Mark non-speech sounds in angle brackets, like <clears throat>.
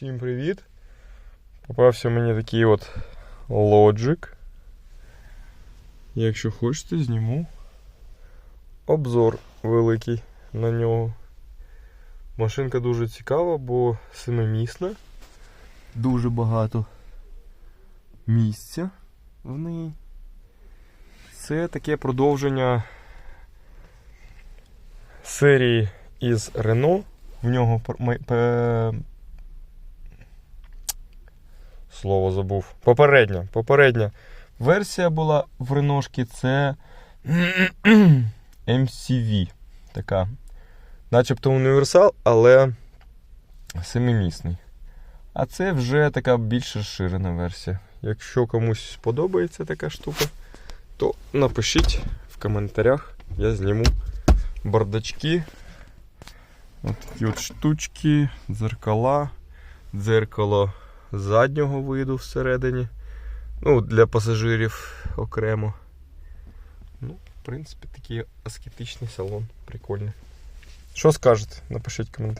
Всім привіт! Попався мені такий от лоджик. Якщо хочете, зніму обзор великий на нього. Машинка дуже цікава, бо семимісна. Дуже багато місця в ній. Це таке продовження серії із Renault. В нього слово забув. Попередня. Попередня версія була в Реношки. Це <clears throat> MCV. Така. Начебто універсал, але семимісний. А це вже така більш розширена версія. Якщо комусь сподобається така штука, то напишіть в коментарях. Я зніму бардачки. Ось такі от штучки, дзеркала, дзеркало заднього виду всередині. Ну, для пасажирів окремо. Ну, в принципі, такий аскетичний салон. Прикольний. Що скажете? Напишіть коментар.